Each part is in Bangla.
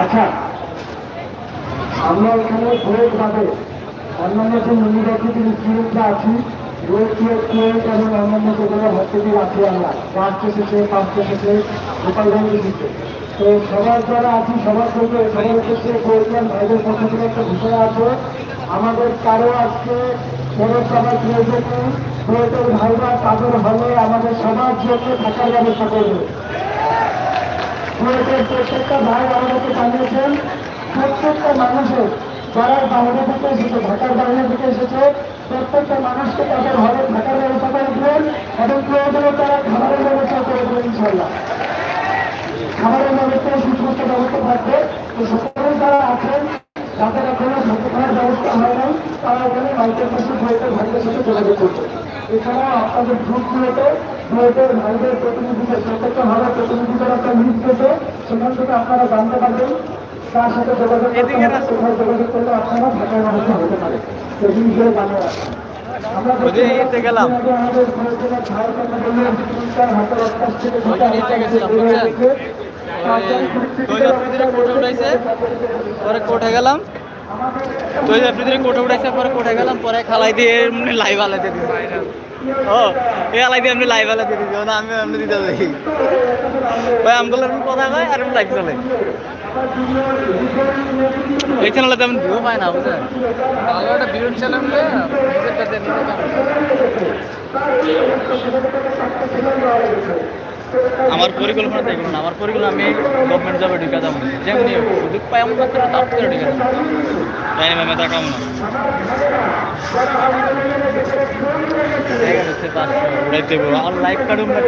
আচ্ছা আমরা এখানে ভোট বাদে অন্যান্য যে ইউনিভার্সিটির স্টুডেন্টরা আছি। এবং অন্যান্য যেগুলো ভর্তিটির আছি আমরা। পাঁচ এসেছে পাঁচ এসেছে গোপালগঞ্জ দিতে তো সবার যারা আছি, সবার সঙ্গে সবার ক্ষেত্রে বলছিলাম ভাইদের পক্ষ থেকে একটা বিষয় আছে। আমাদের কারও আজকে প্রয়োজন নেই। প্রয়োজন ভাইরা তাদের হলে আমাদের সবার জন্য থাকার ব্যবস্থা করবে। কুয়েতের প্রত্যেকটা ভাই আমাদেরকে জানিয়েছেন, প্রত্যেকটা মানুষের যারা বাইরে থেকে এসেছে, ঢাকার বাইরে থেকে এসেছে, প্রত্যেকটা মানুষকে তাদের ঘরে থাকার ব্যবস্থা করে দিলেন এবং প্রয়োজনে তারা খাবারের ব্যবস্থা করে দিলেন ইনশাল্লাহ খাবারের ব্যবস্থায় সুস্বাস্থ্য ব্যবস্থা থাকবে তো সকলে যারা আছেন তাদের এখনও থাকতে খাওয়ার ব্যবস্থা হয় নাই তারা এখানে বাইকের পাশে সাথে যোগাযোগ এছাড়া আপনাদের গ্রুপগুলোতে কুয়েতের ভাইদের প্রতিনিধিদের প্রত্যেকটা ভাইয়ের প্রতিনিধিদের একটা লিস্ট পেতে সেখান থেকে আপনারা জানতে পারবেন তার সাথে যোগাযোগ কোথায় যোগাযোগ করলে আপনারা ঢাকার ব্যবস্থা হতে পারে। এই বিষয়ে জানিয়ে আমরা ওই যে ইয়েতে গেলাম। আমাদের কুয়েতের ভাইয়ের কথা বললেন তার হাতের অভ্যাস থেকে ঢাকা ইয়েতে গেছিলাম, বুঝছেন? তৈরি কোটে উঠাইছে পরে কোটে গেলাম। তৈরি ফ্রিজের কোটে উঠাইছে, পরে কোটে গেলাম, পরে খালাই দিয়ে এমনি লাইভ আলাইতে দিছি। ও এ আলাই দিয়ে এমনি লাইভ আলাইতে দিছি। না আমি এমনি দিতে যাই। ভাই আমগুলো এমনি কথা কয়, আর এমনি লাইভ চলে। এই চ্যানেলে তেমন ভিউ পায় না, বুঝলেন? ভালো একটা বিরোধ চ্যানেল নিজের আমার পরিকল্পনা দেখুন না আমার পরিকল্পনা আমি গভর্নমেন্ট জবে ঢুকে যাব। যেমনি সুযোগ পাই এমন করতে তার করে ঢুকে যাব। তাই ম্যামে তাকাবো না। উড়াইতে আর লাইভ কাটুম না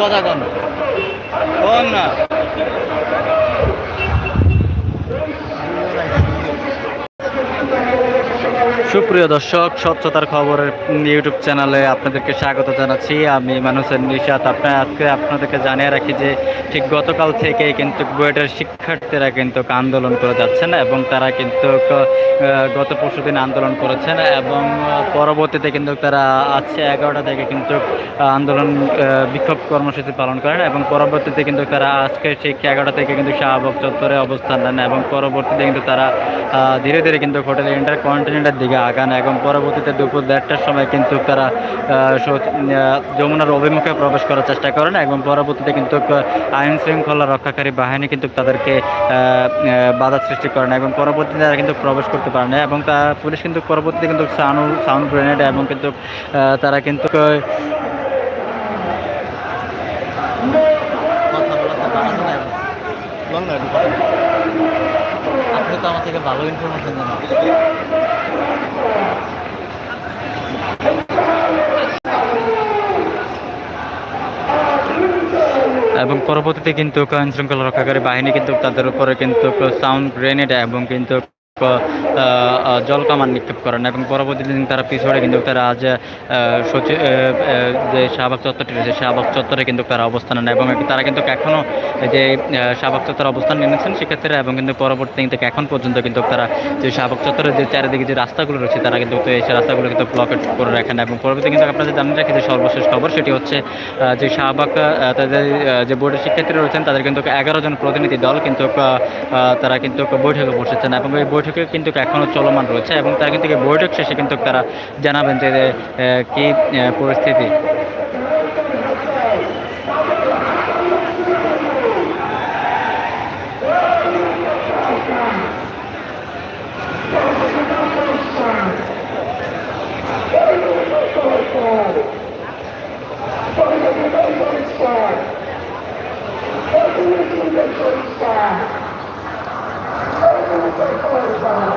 কথা কন। কন না। সুপ্রিয় দর্শক, স্বচ্ছতার খবরের ইউটিউব চ্যানেলে আপনাদেরকে স্বাগত জানাচ্ছি। আমি মানুষের নিশাত। আপনার আজকে আপনাদেরকে জানিয়ে রাখি যে, ঠিক গতকাল থেকে কিন্তু বুয়েটের শিক্ষার্থীরা কিন্তু আন্দোলন করে যাচ্ছেন এবং তারা কিন্তু গত পরশু দিন আন্দোলন করেছেন এবং পরবর্তীতে কিন্তু তারা আজকে এগারোটা থেকে কিন্তু আন্দোলন বিক্ষোভ কর্মসূচি পালন করেন এবং পরবর্তীতে কিন্তু তারা আজকে ঠিক এগারোটা থেকে কিন্তু শাহবাগ চত্বরে অবস্থান নেন এবং পরবর্তীতে কিন্তু তারা ধীরে ধীরে কিন্তু হোটেল ইন্টার কন্টিনেন্টের দিকে আগান এবং পরবর্তীতে দুপুর দেড়টার সময় কিন্তু তারা যমুনার অভিমুখে প্রবেশ করার চেষ্টা করেন এবং পরবর্তীতে কিন্তু আইন শৃঙ্খলা রক্ষাকারী বাহিনী কিন্তু তাদেরকে বাধা সৃষ্টি করেন এবং পরবর্তীতে তারা কিন্তু প্রবেশ করতে পারে না এবং তা পুলিশ কিন্তু পরবর্তীতে কিন্তু সাউন্ড সাউন্ড গ্রেনেড এবং কিন্তু তারা কিন্তু। বল না, একটু কথা বল। আপনি তো আমার থেকে ভালো ইনফরমেশন জানা। এবং পরবর্তীতে কিন্তু আইন শৃঙ্খলা রক্ষাকারী বাহিনী কিন্তু তাদের উপরে কিন্তু সাউন্ড গ্রেনেড এবং কিন্তু জল কামান নিক্ষেপ করেন এবং পরবর্তী দিন তারা পিছনে কিন্তু তারা আজ আহ, সচি আহ, আহ, যে শাহবাগ চত্বরটি রয়েছে শাহবাগ চত্বরে কিন্তু তারা অবস্থান নেন এবং তারা কিন্তু এখনও যে শাহবাগ চত্বরে অবস্থান নিয়েছেন সেক্ষেত্রে এবং কিন্তু পরবর্তী কিন্তু এখন পর্যন্ত কিন্তু তারা যে শাহবাগ চত্বরের যে চারিদিকে যে রাস্তাগুলো রয়েছে তারা কিন্তু এই রাস্তাগুলো কিন্তু ব্লকেট করে রাখেন এবং পরবর্তী কিন্তু আপনাদের জানিয়ে রাখি যে সর্বশেষ খবর সেটি হচ্ছে যে শাহবাগ তাদের যে বোর্ডের শিক্ষার্থীরা রয়েছেন তাদের কিন্তু এগারো জন প্রতিনিধি দল কিন্তু তারা কিন্তু বৈঠকে বসেছেন এবং এই বৈঠকে কিন্তু এখনও চলমান রয়েছে এবং তারা কিন্তু বৈঠক শেষে কিন্তু তারা জানাবেন যে কি পরিস্থিতি you. Oh, my God.